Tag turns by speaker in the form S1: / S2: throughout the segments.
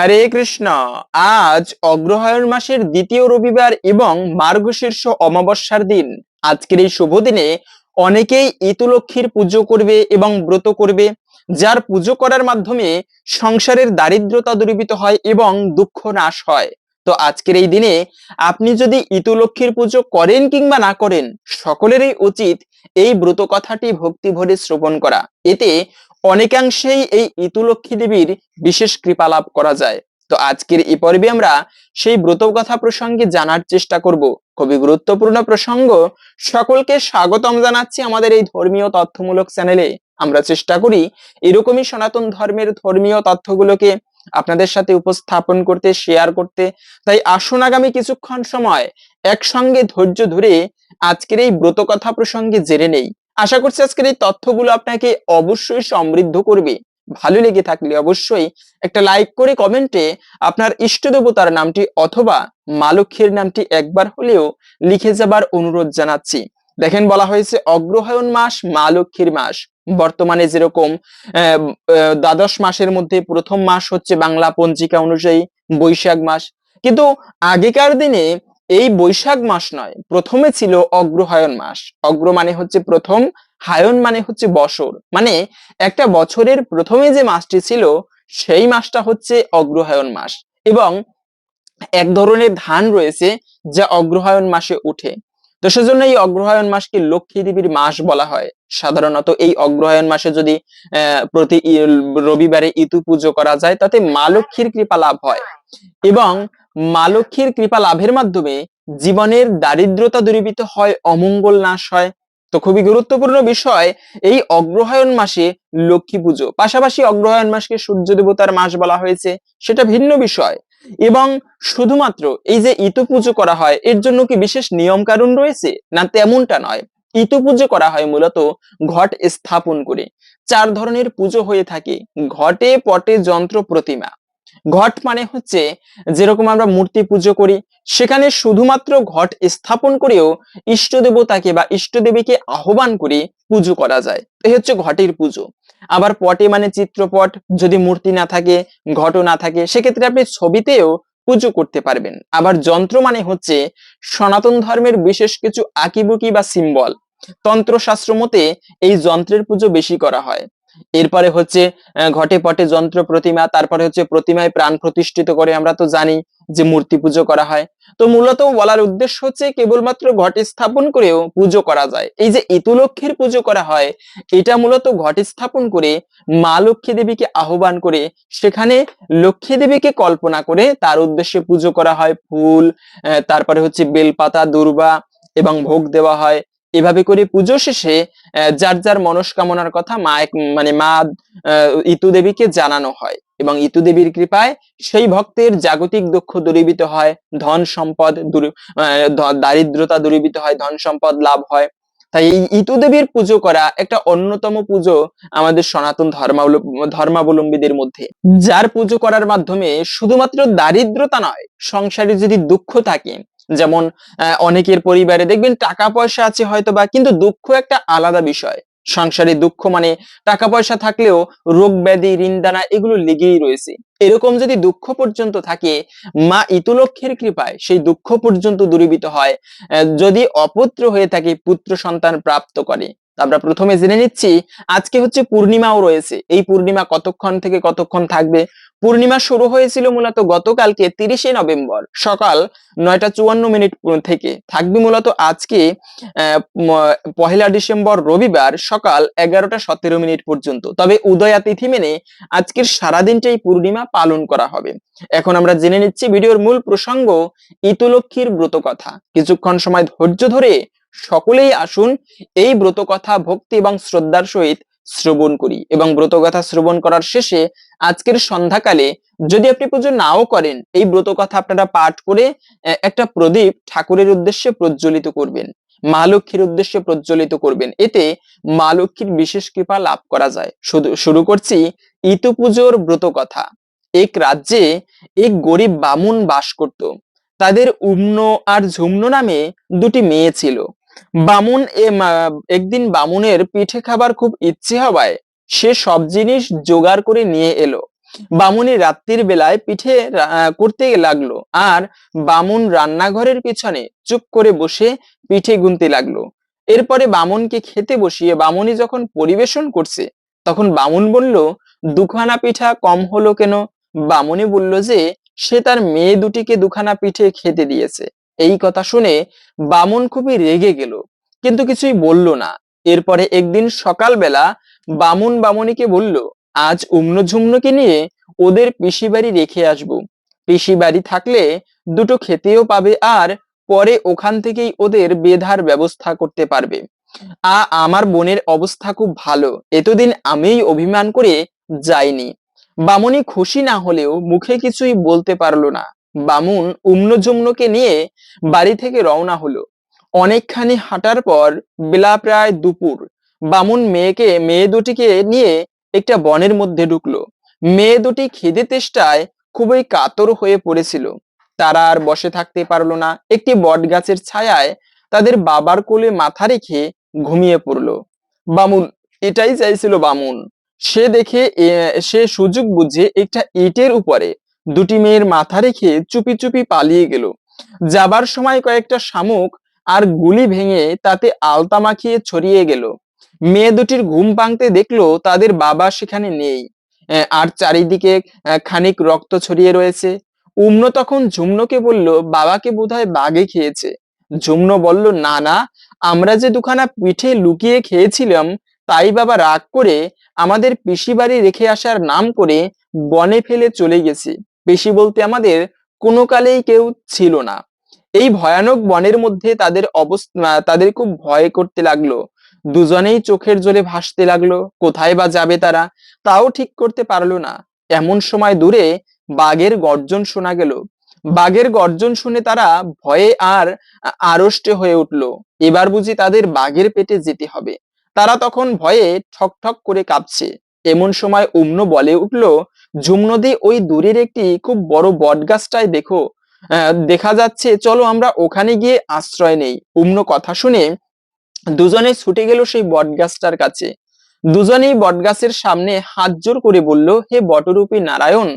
S1: হরে কৃষ্ণ। আজ অগ্রহায়ণ মাসের দ্বিতীয় রবিবার এবং মার্গশীর্ষ অমাবস্যার দিন। আজকের এই শুভ দিনে অনেকেই ইতুলক্ষ্মীর পুজো করবে এবং ব্রত করবে, যার পুজো করার মাধ্যমে সংসারের দারিদ্রতা দূরীভূত হয় এবং দুঃখ নাশ হয়। তো আজকের এই দিনে আপনি যদি ইতুলক্ষ্মীর পুজো করেন কিংবা না করেন, সকলেরই উচিত এই ব্রত কথাটি ভক্তি ভরে শ্রবণ করা। এতে অনেকাংশেই এই ইতুলক্ষ্মী দেবীর বিশেষ কৃপা লাভ করা যায়। তো আজকের এই পর্বে আমরা সেই ব্রত কথা প্রসঙ্গে জানার চেষ্টা করব। খুবই গুরুত্বপূর্ণ প্রসঙ্গ। সকলকে স্বাগতম জানাচ্ছি আমাদের এই ধর্মীয় তথ্যমূলক চ্যানেলে। আমরা চেষ্টা করি এরকমই সনাতন ধর্মের ধর্মীয় তথ্যগুলোকে আপনাদের সাথে উপস্থাপন করতে শেয়ার করতে। তাই আসুন আগামী কিছুক্ষণ সময় একসঙ্গে ধৈর্য ধরে আজকের এই ব্রত কথা প্রসঙ্গে জেনে নেই। আশা করছি আজকের এই তথ্যগুলো আপনাকে অবশ্যই সমৃদ্ধ করবে। ভালো লেগে থাকলে অবশ্যই একটা লাইক করে কমেন্টে আপনার ইষ্ট দেবতার নামটি অথবা মা লক্ষ্মীর নামটি একবার হলেও লিখে যাবার অনুরোধ জানাচ্ছি। দেখেন বলা হয়েছে, অগ্রহায়ণ মাস মা লক্ষ্মীর মাস। বর্তমানে যেরকম দ্বাদশ মাসের মধ্যে প্রথম মাস হচ্ছে বাংলা পঞ্জিকা অনুযায়ী বৈশাখ মাস। কিন্তু আগেকার দিনে এই বৈশাখ মাস নয়, প্রথমে ছিল অগ্রহায়ণ মাস। অগ্র মানে হচ্ছে প্রথম হায়ন মানে হচ্ছে বছর। মানে একটা বছরের প্রথমে যে মাসটি ছিল, সেই মাসটা হচ্ছে অগ্রহায়ণ মাস। এবং এক ধরনের ধান রয়েছে যা অগ্রহায়ণ মাসে উঠে। তো সেজন্য এই অগ্রহায়ণ মাসকে লক্ষ্মী দেবীর মাস বলা হয়। সাধারণত এই অগ্রহায়ণ মাসে যদি প্রতি রবিবারে ইতু পুজো করা যায়, তাতে মা লক্ষ্মীর কৃপা লাভ হয়। এবং মা লক্ষ্মীর কৃপা লাভের মাধ্যমে জীবনের দারিদ্রতা দূরীভূত হয়, অমঙ্গল নাশ হয়। তো খুবই গুরুত্বপূর্ণ বিষয়, এই অগ্রহায়ণ মাসে লক্ষ্মী পুজো। পাশাপাশি অগ্রহায়ণ মাসকে সূর্য দেবতার মাস বলা হয়েছে, সেটা ভিন্ন বিষয়। এবং শুধুমাত্র এই যে ইতু পুজো করা হয়, এর জন্য কি বিশেষ নিয়ম কানুন রয়েছে? না তেমনটা নয়। ইতু পুজো করা হয় মূলত ঘট স্থাপন করে। চার ধরনের পুজো হয়ে থাকে। ঘটে, পটে, যন্ত্র, প্রতিমা। ঘট মানে হচ্ছে যেরকম আমরা মূর্তি পুজো করি, সেখানে শুধুমাত্র ঘট স্থাপন করেও ইষ্ট দেবতাকে বা ইষ্ট দেবীকে আহ্বান করে পুজো করা যায়। এই হচ্ছে ঘটের পুজো। আবার পটে মানে চিত্রপট, যদি মূর্তি না থাকে ঘট না থাকে, সেক্ষেত্রে আপনি ছবিতেও পুজো করতে পারবেন। আবার যন্ত্র মানে হচ্ছে সনাতন ধর্মের বিশেষ কিছু আঁকিবুকি বা সিম্বল। তন্ত্রশাস্ত্র মতে এই যন্ত্রের পুজো বেশি করা হয়। এরপরে হচ্ছে ঘটে পটে যন্ত্র প্রতিমা, তারপরে হচ্ছে প্রতিমায় প্রাণ প্রতিষ্ঠিত করে আমরা তো জানি যে মূর্তি পুজো করা হয়। তো মূলত বলার উদ্দেশ্য হচ্ছে কেবলমাত্র ঘটে স্থাপন করেও পুজো করা যায়। এই যে ইতুলক্ষীর পুজো করা হয়, এটা মূলত ঘটে স্থাপন করে মা লক্ষ্মী দেবীকে আহ্বান করে সেখানে লক্ষ্মী দেবীকে কল্পনা করে তার উদ্দেশ্যে পুজো করা হয়। ফুল তারপরে হচ্ছে বেলপাতা, দুর্বা এবং ভোগ দেওয়া হয়। এভাবে করে পুজো শেষে যার যার মনস্কামনার কথা মা এক মানে মা ইতু দেবীকে জানানো হয় এবং ইতু দেবীর কৃপায় সেই ভক্তের জাগতিক দুঃখ দূরীভূত হয়, ধন সম্পদ দারিদ্রতা দূরীভূত হয়, ধন সম্পদ লাভ হয়। তাই এই ইতু দেবীর পুজো করা একটা অন্যতম পুজো আমাদের সনাতন ধর্মাবল- ধর্মাবলম্বীদের মধ্যে। যার পুজো করার মাধ্যমে শুধুমাত্র দারিদ্রতা নয়, সংসারে যদি দুঃখ থাকে যেমন অনেকের পরিবারে দেখবেন টাকা পয়সা আছে হয়তো বা, কিন্তু দুঃখ একটা আলাদা বিষয়। সংসারে দুঃখ মানে টাকা পয়সা থাকলেও রোগ ব্যাধি, ঋণদানা এগুলো লেগেই রয়েছে। এরকম যদি দুঃখ পর্যন্ত থাকে, মা ইতুলক্ষের কৃপায় সেই দুঃখ পর্যন্ত দূরীভূত হয় যদি অপুত্র হয়ে থাকে পুত্র সন্তান প্রাপ্ত করে। আমরা প্রথমে জেনে নিচ্ছি, আজকে হচ্ছে পূর্ণিমাও রয়েছে। এই পূর্ণিমা কতক্ষণ থেকে কতক্ষণ থাকবে? পূর্ণিমা শুরু হয়েছিল মূলত গতকালকে তিরিশে নভেম্বর, সকাল নয়টা চুয়ান্ন মিনিট থেকে। থাকবে মূলত আজকে পহেলা ডিসেম্বর রবিবার সকাল এগারোটা সতেরো মিনিট পর্যন্ত। তবে উদয়া তিথি মেনে আজকের সারাদিনটাই পূর্ণিমা পালন করা হবে। এখন আমরা জেনে নিচ্ছি, ভিডিওর মূল প্রসঙ্গ, ইতুলক্ষীর ব্রত কথা কিছুক্ষণ সময় ধৈর্য ধরে সকলেই আসুন এই ব্রত কথা ভক্তি এবং শ্রদ্ধার সহিত শ্রবণ করি এবং ব্রত কথা শ্রবণ করার শেষে আজকের সন্ধ্যাকালে যদি আপনি পুজো নাও করেন, এই ব্রত কথা আপনারা পাঠ করে একটা প্রদীপ ঠাকুরের উদ্দেশ্যে প্রজ্বলিত করবেন, মা লক্ষ্মীর উদ্দেশ্যে প্রজ্বলিত করবেন। এতে মা লক্ষ্মীর বিশেষ কৃপা লাভ করা যায়। শুরু করছি ইতু পুজোর ব্রত কথা এক রাজ্যে এক গরিব বামুন বাস করত। তাদের উম্ন আর ঝুম্ন নামে দুটি মেয়ে ছিল। বামুন এ একদিন বামুনের পিঠে খাবার খুব ইচ্ছে হওয়ায় সে সব জিনিস জোগাড় করে নিয়ে এলো। বামুনি রাত্রির বেলায় পিঠে করতে লাগল আর বামুন রান্নাঘরের পিছনে চুপ করে বসে পিঠে গুনতে লাগল। এরপরে বামুনকে খেতে বসিয়ে বামুনি যখন পরিবেশন করছে, তখন বামুন বলল, দুখানা পিঠা কম হলো কেন? বামুনি বলল যে, সে তার মেয়ে দুটিকে দুখানা পিঠে খেতে দিয়েছে। এই কথা শুনে বামন খুবই রেগে গেল, কিন্তু কিছুই বলল না। এরপরে একদিন সকালবেলা বামুন বামুনিকে বলল, আজ উম্ন ঝুমনুকে নিয়ে ওদের পিসি বাড়ি রেখে আসব। পিসি বাড়ি থাকলে দুটো খেতেও পাবে আর পরে ওখান থেকেই ওদের বেধার ব্যবস্থা করতে পারবে। আ, আমার বোনের অবস্থা খুব ভালো, এতদিন আমিই অভিমান করে যাইনি। বামুনি খুশি না হলেও মুখে কিছুই বলতে পারল না। বামুন উম্ন ঝুমনুকে নিয়ে বাড়ি থেকে রওনা হলো। অনেকখানি হাঁটার পর বেলা প্রায় দুপুর, বামুন মেয়েকে, মেয়ে দুটিকে নিয়ে একটা বনের মধ্যে ঢুকলো। মেয়ে দুটি খিদে তেষ্টায় খুবই কাতর হয়ে পড়েছিল। তারা আর বসে থাকতে পারল না। একটি বট গাছের ছায়ায় তাদের বাবার কোলে মাথা রেখে ঘুমিয়ে পড়ল। বামুন, এটাই চাইছিল বামুন। সে দেখে সে সুযোগ বুঝে একটা ইটের উপরে দুটি মেয়ের মাথা রেখে চুপি চুপি পালিয়ে গেল। যাবার সময় কয়েকটা শামুক আর গুলি ভেঙে তাতে আলতা মাখিয়ে ছড়িয়ে গেল। মেয়ে দুটির ঘুম ভাঙতে দেখল তাদের বাবা সেখানে নেই। আর চারিদিকে খানিক রক্ত ছড়িয়ে রয়েছে। উম্ন তখন ঝুমনোকে বলল, বাবাকে বোধহয় বাঘে খেয়েছে। ঝুমনো বলল, না না, আমরা যে দুখানা পিঠে লুকিয়ে খেয়েছিলাম, তাই বাবা রাগ করে আমাদের পিসি বাড়ি রেখে আসার নাম করে বনে ফেলে চলে গেছে। পিসি বলতে আমাদের কোনো কালেই কেউ ছিল না। এই ভয়ানক বনের মধ্যে তাদের অবস্থা তাদের খুব ভয় করতে লাগল। দুজনেই চোখের জলে ভাসতে লাগল, কোথায় বা যাবে তারা তাও ঠিক করতে পারল না। এমন সময় দূরে বাঘের গর্জন শোনা গেল। বাঘের গর্জন শুনে তারা ভয়ে আর আড়ষ্টে হয়ে উঠল। এবার বুঝি তাদের বাঘের পেটে যেতে হবে। তারা তখন ভয়ে ঠক ঠক করে কাঁপছে। এমন সময় উম্ন বলে উঠল ঝুমনদী ওই দূরের একটি খুব বড় বটগাছটায় দেখো। দেখা যাচ্ছে, চলো আমরা ওখানে গিয়ে আশ্রয় নেই। উম্ন কথা শুনে দুজনে ছুটে গেল সেই বটগাছটার কাছে। দুজনেই বটগাছের সামনে হাত জোর করে বলল, হে বটরূপী নারায়ণ,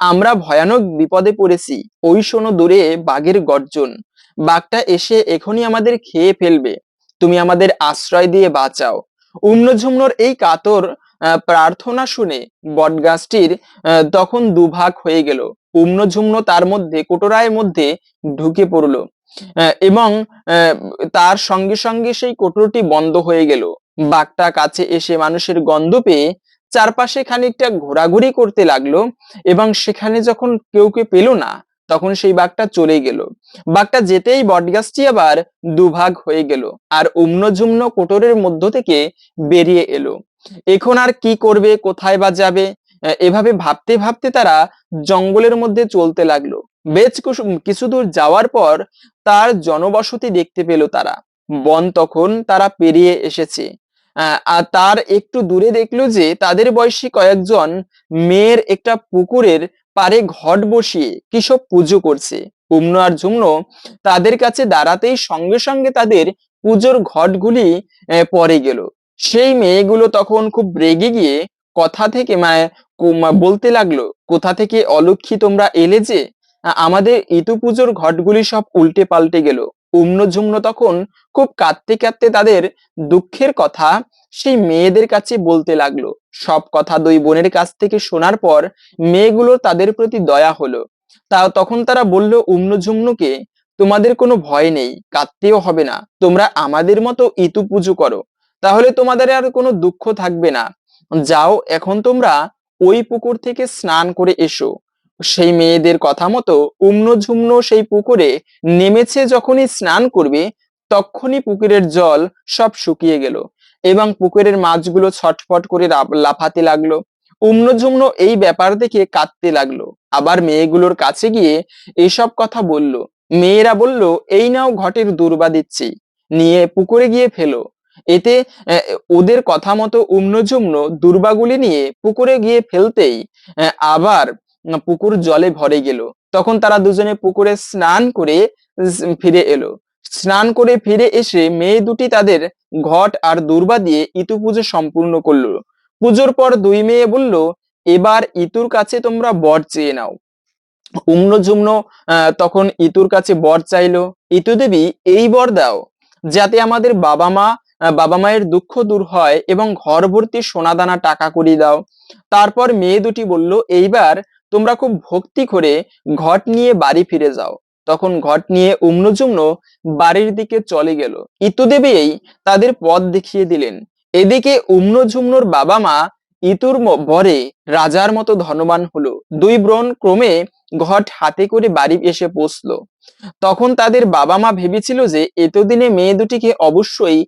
S1: আমরা ভয়ানক বিপদে পড়েছি। ওই শোনো দূরে বাঘের গর্জন। বাঘটা এসে এখনই আমাদের খেয়ে ফেলবে। তুমি আমাদের আশ্রয় দিয়ে বাঁচাও। উম্নঝুম্নর এই কাতর প্রার্থনা শুনে বটগাছটির তখন দুভাগ হয়ে গেল। উম্নঝুম্ন তার মধ্যে, কোটরায়ের মধ্যে ঢুকে পড়ল। এবং তার সঙ্গে সঙ্গে সেই কোটরটি বন্ধ হয়ে গেল। বাঘটা কাছে এসে মানুষের গন্ধ পেয়ে চারপাশে খানিকটা ঘোরাঘুরি করতে লাগল এবং সেখানে যখন কেউ কে পেল না, তখন সেই বাঘটা চলে গেল। বাঘটা যেতেই বটগাছটি আবার দুভাগ হয়ে গেল আর উম্নঝুম্ন কোটরের মধ্য থেকে বেরিয়ে এলো। এখন আর কি করবে, কোথায় বা যাবে? এভাবে ভাবতে ভাবতে তারা জঙ্গলের মধ্যে চলতে লাগল। বেশ কিছু- দূর যাওয়ার পর তার জনবসতি দেখতে পেল তারা। বন তখন তারা পেরিয়ে এসেছে। আর তার একটু দূরে দেখল যে তাদের বয়সী কয়েকজন মেয়ের একটা পুকুরের পারে ঘট বসিয়ে কিসব পুজো করছে। উম্ন আর ঝুমন তাদের কাছে দাঁড়াতেই সঙ্গে সঙ্গে তাদের পুজোর ঘটগুলি পরে গেল। সেই মেয়েগুলো তখন খুব রেগে গিয়ে কথা থেকে মানে বলতে লাগল, কোথা থেকে অলক্ষী তোমরা এলে যে? আমাদের ইতু পুজোর ঘটগুলি সব উল্টে পাল্টে গেল। উম্ন ঝুম্ন তখন খুব কাঁদতে কাঁদতে তাদের দুঃখের কথা সেই মেয়েদের কাছে বলতে লাগল। সব কথা দুই বোনের কাছ থেকে শোনার পর মেয়েগুলো তাদের প্রতি দয়া হলো। তা, তখন তারা বলল, উম্নঝুম্নুকে তোমাদের কোনো ভয় নেই, কাঁদতেও হবে না। তোমরা আমাদের মতো ইতু পুজো করো। তাহলে তোমাদের আর কোনো দুঃখ থাকবে না। যাও, এখন তোমরা ওই পুকুর থেকে স্নান করে এসো। সেই মেয়েদের কথা মতো উম্ন সেই পুকুরে নেমেছে যখনই স্নান করবে, তখনই পুকুরের জল সব শুকিয়ে গেল এবং পুকুরের মাছগুলো ছটফট করে লাফ- লাফাতে লাগল। উম্ন এই ব্যাপার দেখে কাঁদতে লাগল। আবার মেয়েগুলোর কাছে গিয়ে এইসব কথা বলল। মেয়েরা বলল, এই নাও ঘটের দুর্বা দিচ্ছি। নিয়ে পুকুরে গিয়ে ফেলো। এতে ওদের কথা মতো উম্নঝুম্ন দুর্বাগুলি নিয়ে পুকুরে গিয়ে ফেলতেই আবার পুকুর জলে ভরে গেল। তখন তারা দুজনে পুকুরে স্নান করে ফিরে এলো। স্নান করে ফিরে এসে মেয়ে দুটি তাদের ঘট আর দুর্বা দিয়ে ইতু পুজো সম্পূর্ণ করল। পুজোর পর দুই মেয়ে বলল এবার ইতুর কাছে তোমরা বর চেয়ে নাও। আহ, তখন ইতুর কাছে বর চাইলো ইতু দেবী এই বর দাও যাতে আমাদের বাবা মা বাবা মায়ের দুঃখ দূর হয় এবং ঘর ভর্তি সোনাদানা টাকা করি দাও। তারপর মেয়ে দুটি বলল, এইবার তোমরা খুব ভক্তি করে ঘট নিয়ে বাড়ি ফিরে যাও। তখন ঘট নিয়ে উম্নজুম্ন বাড়ির দিকে চলে গেল। ইতু দেবী এই তাদের পথ দেখিয়ে দিলেন। এদিকে উম্নঝুম্নর বাবা মা ইতুর বরে রাজার মতো ধনবান হলো। দুই ব্রণ ক্রমে ঘট হাতে করে বাড়ি এসে পৌঁছলো। তখন তাদের বাবা মা ভেবেছিল যে এতদিনে মেয়ে দুটিকে অবশ্যই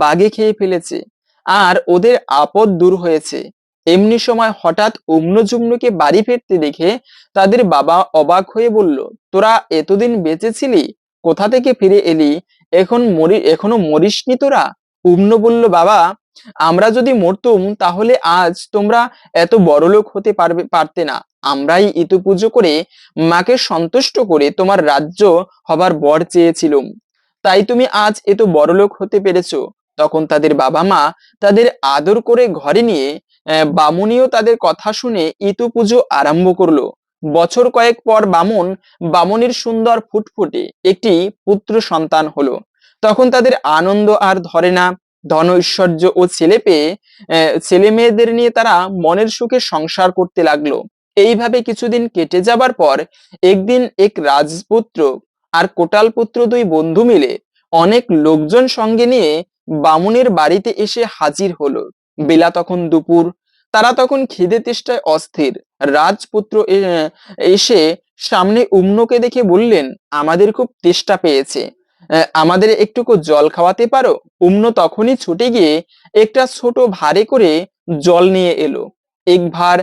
S1: বাগে খেয়ে ফেলেছে। আর ওদের আপদ দূর হয়েছে। এমনি সময় হঠাৎ উম্নজুম্নকে বাড়ি ফিরতে দেখে তাদের বাবা অবাক হয়ে বলল, তোরা এতদিন বেঁচেছিলি? কোথা থেকে ফিরে এলি? এখন মরি, এখনও মরিসনি তোরা? উম্ন বলল, বাবা, আমরা যদি মরতুম, তাহলে আজ তোমরা এত বড়লোক হতে পারবে, পারতে না। আমরাই ইতু পুজো করে মাকে সন্তুষ্ট করে তোমার রাজ্য হবার বর চেয়েছিলুম। তাই তুমি আজ এত বড়লোক হতে পেরেছ। তখন তাদের বাবা মা তাদের আদর করে ঘরে নিয়ে বামুনিও তাদের কথা শুনে ইতু পুজো আরম্ভ করল। বছর কয়েক পর বামুন বামুনির সুন্দর ফুটফুটে একটি পুত্র সন্তান হলো। তখন তাদের আনন্দ আর ধরে না। ধন ঐশ্বর্য ও ছেলে পেয়ে ছেলে মেয়েদের নিয়ে তারা মনের সুখে সংসার করতে লাগল। এইভাবে কিছুদিন কেটে যাবার পর একদিন এক রাজপুত্র আর কোটাল পুত্র দুই বন্ধু মিলে অনেক লোকজন সঙ্গে নিয়ে বামুনের বাড়িতে এসে হাজির হলো। বেলা তখন দুপুর। তারা তখন খিদে তেষ্টায় অস্থির। রাজপুত্র এসে সামনে উম্নকে দেখে বললেন, আমাদের খুব তেষ্টা পেয়েছে। আমাদের একটুকু জল খাওয়াতে পারো? উম্ন তখনই ছুটে গিয়ে একটা ছোট ভারে করে জল নিয়ে এলো। এক ভার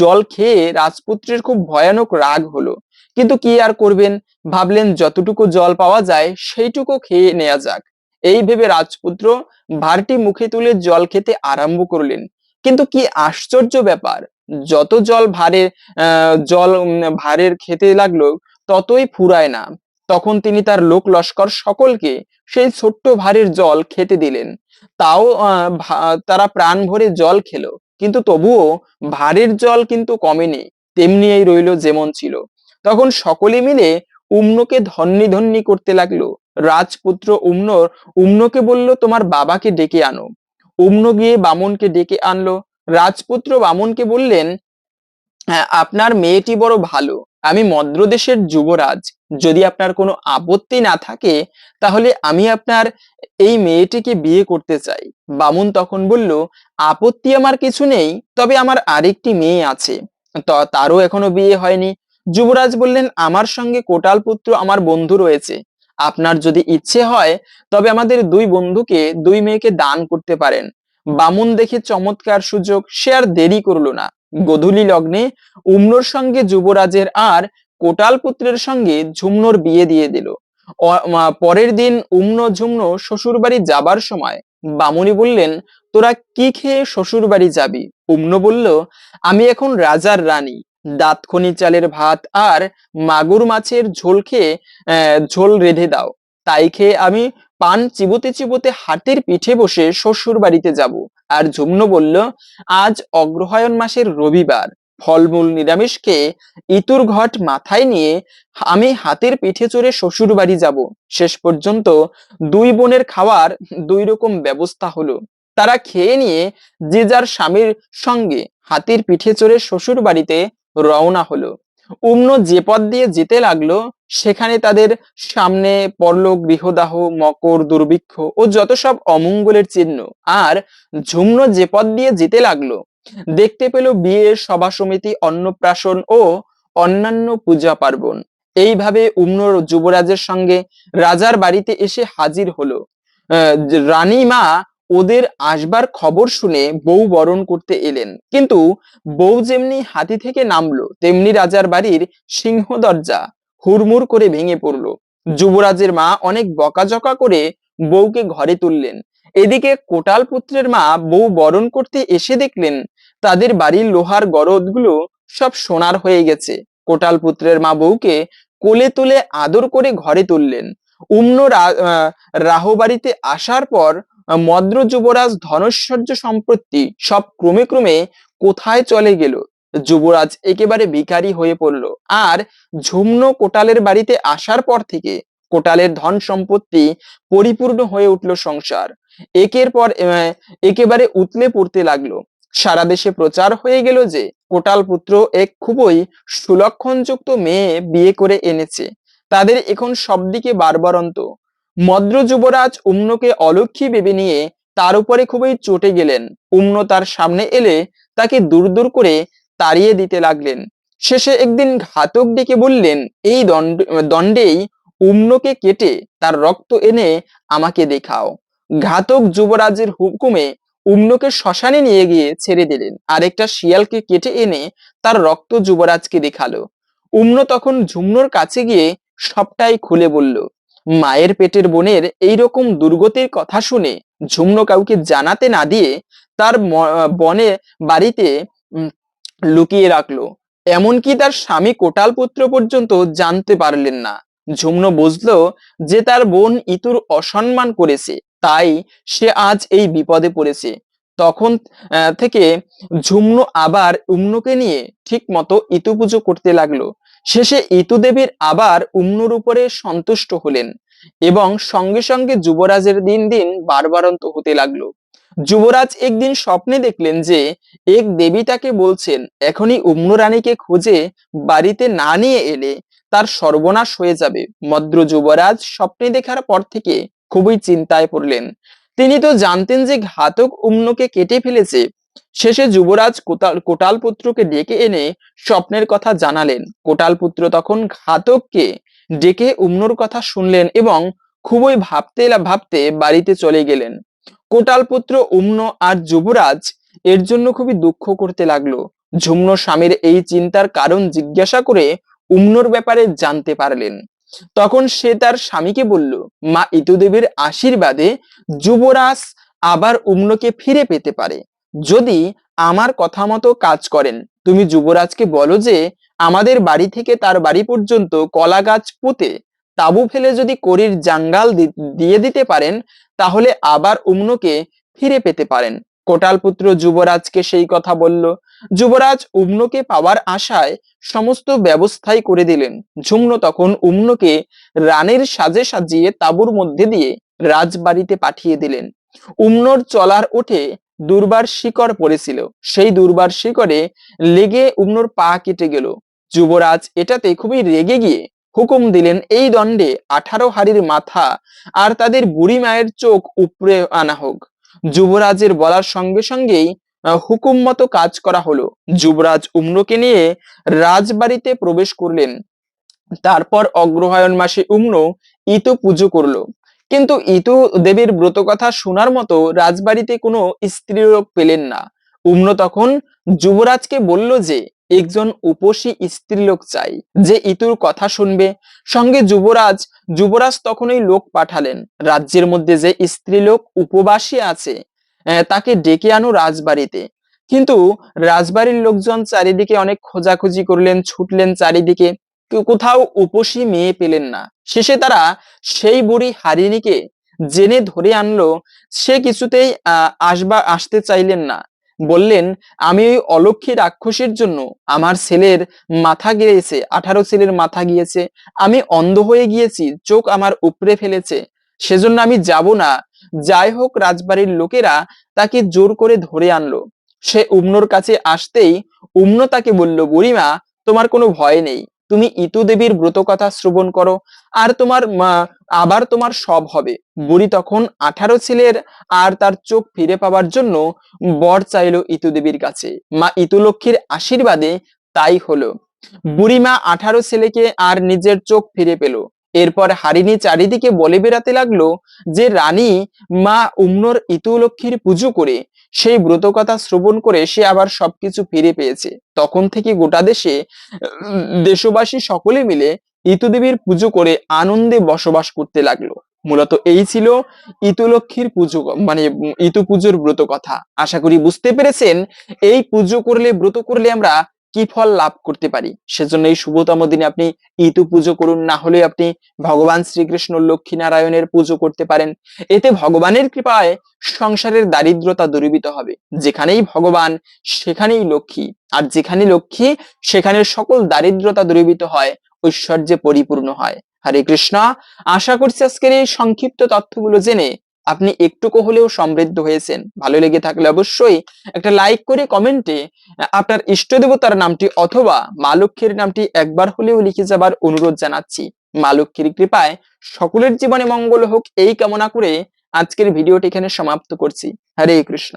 S1: জল খেয়ে রাজপুত্রের খুব ভয়ানক রাগ হলো। কিন্তু কি আর করবেন? ভাবলেন যতটুকু জল পাওয়া যায় সেইটুকু খেয়ে নেওয়া যাক। এই ভেবে রাজপুত্র ভারটি মুখে তুলে জল খেতে আরম্ভ করলেন। কিন্তু কি আশ্চর্য ব্যাপার, যত জল ভারে জল ভারের খেতে লাগল ততই ফুরায় না। তখন তিনি তার লোক লস্কর সকলকে সেই ছোট্ট ভারের জল খেতে দিলেন। তাও তারা প্রাণ ভরে জল খেলো। কিন্তু তবুও ভারের জল কিন্তু কমেনি তেমনি এই রইল যেমন ছিল। তখন সকলে মিলে উম্নকে ধন্যি ধন্যি করতে লাগল। রাজপুত্র উম্নর, উম্নকে বলল, তোমার বাবাকে ডেকে আনো। উম্ন গিয়ে বামনকে ডেকে আনলো। রাজপুত্র বামনকে বললেন হ্যাঁ আপনার মেয়েটি বড় ভালো। আমি মদ্রদেশের যুবরাজ। যদি আপনার কোনো আপত্তি না থাকে, তাহলে আমি আপনার এই মেয়েটিকে বিয়ে করতে চাই। বামুন তখন বলল, আপত্তি আমার কিছু নেই, তবে আমার আরেকটি মেয়ে আছে। তারও এখনও বিয়ে হয়নি। যুবরাজ বললেন, আমার সঙ্গে কোটাল পুত্র আমার বন্ধু রয়েছে। আপনার যদি ইচ্ছে হয়, তবে আমাদের দুই বন্ধুকে, দুই মেয়েকে দান করতে পারেন। বামুন দেখে চমৎকার সুযোগ, সে আর দেরি করল না। গোধূলি লগ্নে উমনোর সঙ্গে যুবরাজের আর কোটাল পুত্রের সঙ্গে ঝুমনোর বিয়ে দিয়ে দিল। পরের দিন উমনো ঝুমনো শ্বশুর বাড়ি যাবার সময় বামুনি বললেন, তোরা কি খেয়ে শ্বশুর বাড়ি যাবি? উমনো বলল, আমি এখন রাজার রানী। দাঁতখনি চালের ভাত আর মাগুর মাছের ঝোল খেয়ে ঝোল রেঁধে দাও। তাই খেয়ে আমি পান চিবোতে চিবোতে হাতের পিঠে বসে শ্বশুর বাড়িতে যাব। আর ঝুমনো বলল, আজ অগ্রহায়ণ মাসের রবিবার। ফলমূল নিরামিষ খেয়ে ইতুর ঘট মাথায় নিয়ে আমি হাতের পিঠে চড়ে শ্বশুর বাড়ি যাব। শেষ পর্যন্ত দুই বোনের খাওয়ার দুই রকম ব্যবস্থা হলো। তারা খেয়ে নিয়ে যে যার স্বামীর সঙ্গে হাতির পিঠে চড়ে শ্বশুর বাড়িতে রওনা হলো। উম্ন যে পথ দিয়ে যেতে লাগল, সেখানে তাদের সামনে পড়ল গৃহদাহ, মকর, দুর্ভিক্ষ ও যত সব অমঙ্গলের চিহ্ন। আর ঝুমনো যে পথ দিয়ে যেতে লাগল, দেখতে পেল বিয়ের সভা সমিতি, অন্নপ্রাশন ও অন্যান্য পূজা পার্বণ। এইভাবে উম্নর যুবরাজের সঙ্গে রাজার বাড়িতে এসে হাজির হলো। রানী মা ওদের আসবার খবর শুনে বউ বরণ করতে এলেন। কিন্তু বউ যেমনি হাতি থেকে নামলো, তেমনি রাজার বাড়ির সিংহ দরজা হুড়মুড় করে ভেঙে পড়ল। যুবরাজের মা অনেক বকাঝকা করে বউকে ঘরে তুললেন। এদিকে কোটাল পুত্রের মা বউ বরণ করতে এসে দেখলেন, তাদের বাড়ির লোহার গরদগুলো সব সোনার হয়ে গেছে। কোটাল পুত্রের মা বউকে কোলে তুলে আদর করে ঘরে তুললেন। উম্ন রাহবাড়িতে আসার পর মদ্র যুবরাজ ধনৈশ্বর্য সম্পত্তি সব ক্রমে ক্রমে কোথায় চলে গেল? যুবরাজ একেবারে ভিখারি হয়ে পড়ল। আর ঝুমনো কোটালের বাড়িতে আসার পর থেকে কোটালের ধন সম্পত্তি পরিপূর্ণ হয়ে উঠল সংসার। একের পর একেবারে উতলে পড়তে লাগল। সারা দেশে প্রচার হয়ে গেল যে কোটাল পুত্র এক খুবই সুলক্ষণযুক্ত মেয়ে বিয়ে করে এনেছে। তাদের এখন সবদিকে বারবারন্ত। মদ্র যুবরাজ উম্নকে অলক্ষী ভেবে নিয়ে তার উপরে খুবই চটে গেলেন। উম্ন তার সামনে এলে তাকে দূর দূর করে তাড়িয়ে দিতে লাগলেন। শেষে একদিন ঘাতক ডেকে বললেন, এই দণ্ড, দণ্ডেই উম্নকে কেটে তার রক্ত এনে আমাকে দেখাও। ঘাতক যুবরাজের হুকুমে উম্নকে শ্মশানে নিয়ে গিয়ে ছেড়ে দিলেন। আরেকটা শিয়ালকে কেটে এনে তার রক্ত যুবরাজকে দেখাল। উম্ন তখন ঝুমনোর কাছে গিয়ে সবটাই খুলে বলল মায়ের পেটের বোনের এইরকম দুর্গতির কথা শুনে ঝুমনো কাউকে জানাতে না দিয়ে তার বনে বাড়িতে লুকিয়ে রাখল। এমনকি তার স্বামী কোটাল পুত্র পর্যন্ত জানতে পারলেন না। ঝুমনো বুঝলো যে তার বোন ইতুর অসম্মান করেছে, তাই সে আজ এই বিপদে পড়েছে। তখন থেকে ঝুমনো আবার উম্নুকে নিয়ে ঠিক মতো ইতু পুজো করতে লাগল। শেষে ইতু দেবীর আবার উম্নুর উপরে সন্তুষ্ট হলেন এবং সঙ্গে সঙ্গে যুবরাজের দিন দিন বারবারন্ত হতে লাগল। যুবরাজ একদিন স্বপ্নে দেখলেন যে এক দেবী তাকে বলছেন, এখনই উম্নু রানীকে খুঁজে বাড়িতে না নিয়ে এলে তার সর্বনাশ হয়ে যাবে। মদ্র যুবরাজ স্বপ্নে দেখার পর থেকে খুবই চিন্তায় পড়লেন। তিনি তো জানতেন যে ঘাতক উম্নকে কেটে ফেলেছে। শেষে যুবরাজ কোটাল কোটাল পুত্রকে ডেকে এনে স্বপ্নের কথা জানালেন। কোটাল পুত্র তখন ঘাতককে ডেকে উম্নুর কথা শুনলেন এবং খুবই ভাবতে ভাবতে বাড়িতে চলে গেলেন। কোটাল পুত্র উম্ন আর যুবরাজ এর জন্য খুবই দুঃখ করতে লাগল। ঝুমনো স্বামীর এই চিন্তার কারণ জিজ্ঞাসা করে উম্নর ব্যাপারে জানতে পারলেন। তখন সে তার স্বামীকে বলল, মা ইতুদেবীর আশীর্বাদে যুবরাজ আবার উম্নকে ফিরে পেতে পারে। যদি আমার কথা মতো কাজ করেন, তুমি যুবরাজকে বলো যে, আমাদের বাড়ি থেকে তার বাড়ি পর্যন্ত কলা গাছ পুঁতে তাবু ফেলে যদি করির জাঙ্গাল দিয়ে দিতে পারেন, তাহলে আবার উম্নকে ফিরে পেতে পারেন। কোটাল পুত্র যুবরাজকে সেই কথা বলল। যুবরাজ উম্নকে পাওয়ার আশায় সমস্ত ব্যবস্থাই করে দিলেন। ঝুমনো তখন উম্নকে রানের সাজে সাজিয়ে তাঁবুর মধ্যে দিয়ে রাজবাড়িতে পাঠিয়ে দিলেন। উম্নর চলার ওঠে দুর্বার শিকড় পড়েছিল। সেই দুর্বার শিকড়ে লেগে উম্নর পা কেটে গেল। যুবরাজ এটাতে খুবই রেগে গিয়ে হুকুম দিলেন, এই দণ্ডে আঠারো হাড়ির মাথা আর তাদের বুড়ি মায়ের চোখ উপড়ে আনা হোক। যুবরাজের বলার সঙ্গে সঙ্গেই হুকুম মতো কাজ করা হলো। যুবরাজ উম্নকে নিয়ে রাজবাড়িতে প্রবেশ করলেন। তারপর অগ্রহায়ণ মাসে উম্ন ইতু পুজো করল। কিন্তু ইতু দেবীর ব্রত কথা শোনার মতো রাজবাড়িতে কোনো স্ত্রীলোক পেলেন না। উম্ন তখন যুবরাজকে বলল যে, একজন উপসী স্ত্রীলোক চাই যে ইতুর কথা শুনবে। সঙ্গে যুবরাজ যুবরাজ তখনই লোক পাঠালেন। রাজ্যের মধ্যে যে স্ত্রীলোক উপবাসী আছে তাকে ডেকে আনো রাজবাড়িতে। কিন্তু রাজবাড়ির লোকজন চারিদিকে অনেক খোঁজাখুঁজি করলেন, ছুটলেন চারিদিকে। কোথাও উপসী মেয়ে পেলেন না। শেষে তারা সেই বুড়ি হারিণীকে জেনে ধরে আনলো, সে কিছুতেই আসবা, আসতে চাইলেন না। বললেন, আমি ওই অলক্ষী রাক্ষসীর জন্য আমার ছেলের মাথা গিয়েছে, আঠারো ছেলের মাথা গিয়েছে। আমি অন্ধ হয়ে গিয়েছি, চোখ আমার উপড়ে ফেলেছে। সেজন্য আমি যাব না। যাই হোক, রাজবাড়ির লোকেরা তাকে জোর করে ধরে আনলো। সে উম্নর কাছে আসতেই উম্ন তাকে বলল, বুড়িমা, তোমার কোনো ভয় নেই। তুমি ইতু দেবীর ব্রত কথা শ্রবণ করো, আর তোমার আবার তোমার সব হবে। বুড়ি তখন আঠারো ছেলের, আর তার চোখ ফিরে পাওয়ার জন্য বর চাইল ইতু দেবীর কাছে। মা ইতু লক্ষ্মীর আশীর্বাদে তাই হলো। বুড়ি মা আঠারো ছেলেকে আর নিজের চোখ ফিরে পেল। এরপর হারিণী চারিদিকে বলে বেড়াতে লাগল যে রানী মা উম্নর ইতু লক্ষ্মীর পুজো করে সেই ব্রত কথা শ্রবণ করে সে আবার সবকিছু ফিরে পেয়েছে। তখন থেকে গোটা দেশে দেশবাসী সকলে মিলে ইতুদেবীর পুজো করে আনন্দে বসবাস করতে লাগল। মূলত এই ছিল ইতু লক্ষ্মীর পুজো মানে ইতু পুজোর ব্রত কথা আশা করি বুঝতে পেরেছেন, এই পুজো করলে, ব্রত করলে আমরা কি ফল লাভ করতে পারি? সেজন্য এই শুভতম দিনে আপনি ইতু পুজো করুন। না হলে আপনি ভগবান শ্রীকৃষ্ণ লক্ষ্মী নারায়ণের পুজো করতে পারেন। এতে ভগবানের কৃপায় সংসারের দারিদ্রতা দূরীভূত হবে। যেখানেই ভগবান, সেখানেই লক্ষ্মী। আর যেখানে লক্ষ্মী, সেখানে সকল দারিদ্রতা দূরীভূত হয়, ঐশ্বর্যে পরিপূর্ণ হয়। হরে কৃষ্ণ। আশা করছি আজকের এই সংক্ষিপ্ত তথ্যগুলো জেনে আপনি একটুকু হলেও সমৃদ্ধ হয়েছেন। ভালো লেগে থাকলে অবশ্যই একটা লাইক করে কমেন্টে আপনার ইষ্ট দেবতার নামটি অথবা মা লক্ষ্মীর নামটি একবার হলেও লিখে যাবার অনুরোধ জানাচ্ছি। মা লক্ষ্মীর কৃপায় সকলের জীবনে মঙ্গল হোক এই কামনা করে আজকের ভিডিওটি এখানে সমাপ্ত করছি। হরে কৃষ্ণ।